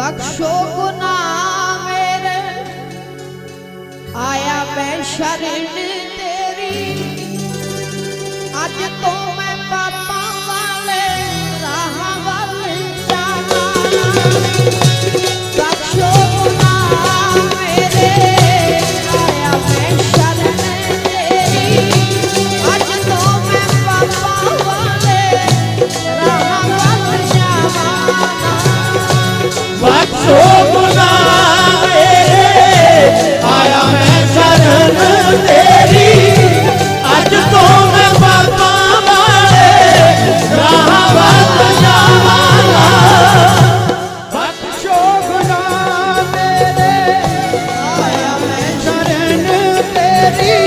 ਬਖਸ਼ੋ ਗੁਨਾਹ ਮੇਰੇ ਆਇਆ ਮੈਂ ਸ਼ਰਨ ਤੇਰੀ ਅੱਜ ਤੋਂ ਹੱਥੋਂ ਗੁਨਾਹ ਮੇਰੇ ਆਇਆ ਮੈਂ ਸ਼ਰਨ ਤੇਰੀ ਅੱਜ ਤੋਂ ਮੈਂ ਬਾਤਾਂ ਵਾਲੇ ਰਾਹ ਵੱਲ ਜਾਵਾਂਗਾ ਹੱਥੋਂ ਗੁਨਾਹ ਮੇਰੇ ਆਇਆ ਮੈਂ ਸ਼ਰਨ ਤੇਰੀ